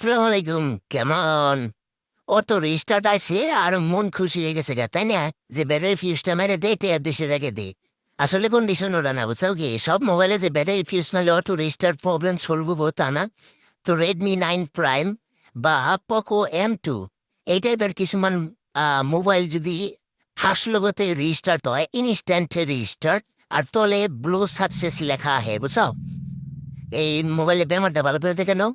আসসালামু আলাইকুম কেমন? ও তো রিস্টার্ট আছে আর মন খুশি হয়ে গেছে গা, তাই না? যে ব্যাটারি ফিউজটা মেরে দে টেয়ার দেশে রেখে দে। আসলে কন্ডিশন ওরা না বুঝাও কি? সব মোবাইলে যে ব্যাটারি ফিউজ মারলে অটো রিস্টার্ট প্রবলেম সলভ তা না। তো রেডমি নাইন প্রাইম বা পকো এম টু এই টাইপের কিছুমান মোবাইল যদি হাসলগতে রিস্টার্ট হয় ইনস্ট্যান্ট রিস্টার্ট, আর তলে ব্লু সাকসেস লেখা আহে বুঝাও এই মোবাইলে ব্যাপারটা ভালো করে দেখে নাও।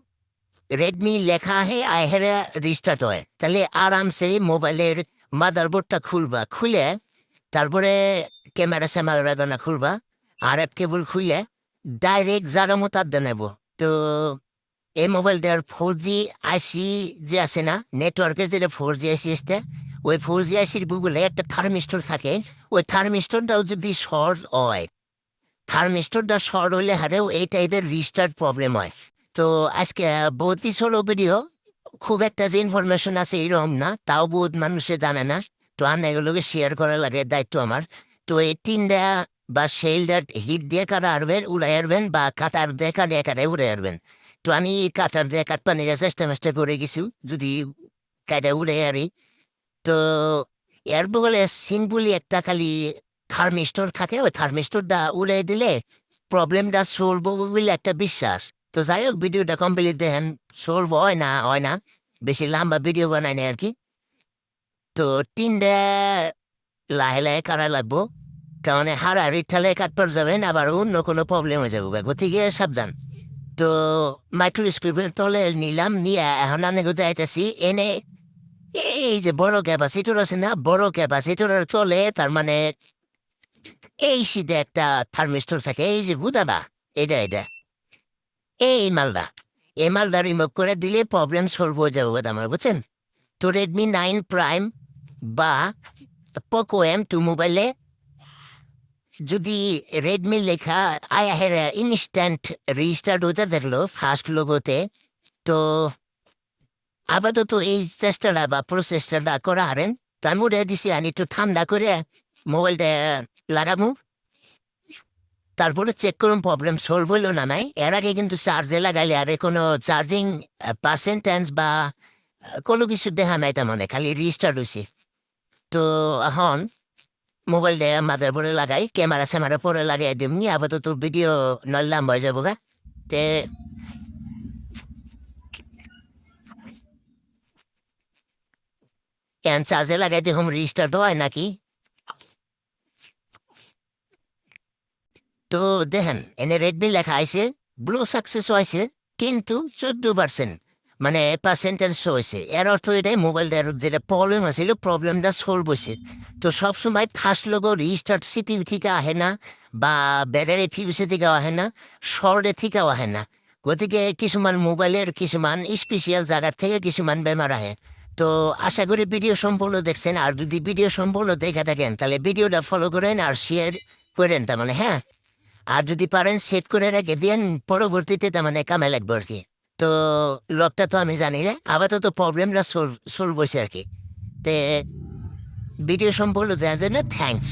রেডমি লেখা আহে আহেরা রিস্টার্ট হয়। তাহলে আরামসে মোবাইলের মাদারবোর্ডটা খুলবা। খুলে তারপরে ক্যামেরা স্যামেরা খুলবা। আর এফ কেবল খুলে ডাইরেক্ট জায়গা মতো আড্ডা নেব। তো এই মোবাইল মোবাইলটার ফোর জি আইসি যে আছে না নেটওয়ার্কের যেটা ফোর জি আইসি আসতে, ওই ফোর জি আইসির গুগলে একটা থার্মিস্টোর থাকে। ওই থার্মিস্টোরটাও যদি শর্ট হয় থার্মিস্টোরটা শর্ট হইলে হারেও এই টাইপের রিস্টার্ট প্রবলেম হয়। তো আজকে বত্রিশ হলো ভিডিও খুব একটা যে ইনফরমেশন আছে এরকম না, তাও বহুত মানুষে জানে না। তো আমি এগুলোকে শেয়ার করা লাগে, দায়িত্ব আমার। তো এই তিনটা বা শেলডার হিট দিয়ে কাটা আরবেন উড়াই আরবেন বা কাটার দিয়ে কাটিয়ে কাটায় উড়ে আরবেন তো আমি কাটার দিয়ে কাটপা নিয়ে চেষ্টা মেষ্টা করে গেছি, যদি কাটা উড়ে আরি তো এর বগলে সিম্পলি একটা খালি থার্মিস্টোর থাকে, ওই থার্মিস্টোরটা উড়ে দিলে প্রবলেমটা সলভ বলে একটা বিশ্বাস। তো যাই হোক ভিডিওটা কমপ্লিট দেখেন সলভ হয় না হয় না। বেশি লম্বা ভিডিও বানাই না আর কি তো তিনটা লাহে লাহে কারা লাগবো। কারণ হারাহারি ঠালে কাটপার যাবেন আবার অন্য কোনো প্রবলেম হয়ে যাব গতিকে সাবধান। তো মাইক্রোস্কোপের তলে নিলাম, নিয়ে এখন আমি আইতেছি এনে এই যে বড় ক্যাপাসিটর আছে না, বড় ক্যাপাসিটরের তলে তার মানে এই শীতে একটা থার্মিস্টর থাকে। এই যে গুদাবা, এটা এটা। এই মালদা। এই মালদা রিমুভ করে দিলে প্রবলেম সলভ হয়ে যাবে আমার বুঝছেন? তো রেডমি নাইন প্রাইম বা পোকো এম টু মোবাইলে যদি রেডমি লেখা আই হের ইনস্ট্যান্ট রিস্টার্ট হতে দেখল ফার্স্ট লোগোতে তো আপাতত এই চেষ্টাটা বা প্রসেসটা করা হারেন। তো আমি উঠে দিছি আনি একটু ঠান্ডা করে মোবাইলটা লাগাবো তারপরে চেক করুন প্রবলেম সলভ হইল না নাই। এর আগে কিন্তু চার্জে লাগাইলে আর কোনো চার্জিং পার্সেন্টেন্স বা কোনো কিছু দেখা নাই তেমন খালি রিস্টার্ট হয়েছে তো এখন মোবাইলটা মাদার পরে লাগাই ক্যামেরা স্যামেরা পরে লাগাই দিমনি আপাতত ভিডিও নল্লাম হয়ে যাব গা। তে কেন চার্জে লাগাই দেখুন রিস্টার্ট হয় নাকি? তো দেখেন, এনে রেডমি লেখা আছে ব্লু সাকসেস হয়েছে কিন্তু চোদ্দ পার্সেন্ট মানে পার্সেন্টেজ হয়েছে এর অর্থ এটাই মোবাইলটার যেটা প্রবলেম আছিল প্রবলেমটা সলভ হয়েছে তো সবসময় ফার্স্ট লোগো রিস্টার্ট সিপিউ থেকে আহে না, বা ব্যাটারি ফিউসে থেকে আহে না শর্টে থেকেও আহে না। গতিকে কিছুমান মোবাইলের কিছুমান স্পেশাল জায়গার থেকে কিছুমান বেমার আহে। তো আশা করি ভিডিও সম্পূর্ণ দেখছেন, আর যদি ভিডিও সম্পূর্ণ দেখে থাকেন, তাহলে ভিডিওটা ফলো করেন আর শেয়ার করেন, তার মানে হ্যাঁ? আর যদি পারেন সেট করে রেখে দিন পরবর্তীতে তার মানে কামে লাগবে আর কি। তো লকটা তো আমি জানি না, আপাতত প্রবলেমটা সলভ হয়েছে আর কি। তে ভিডিও সম্পূর্ণ দেওয়ার জন্য থ্যাংকস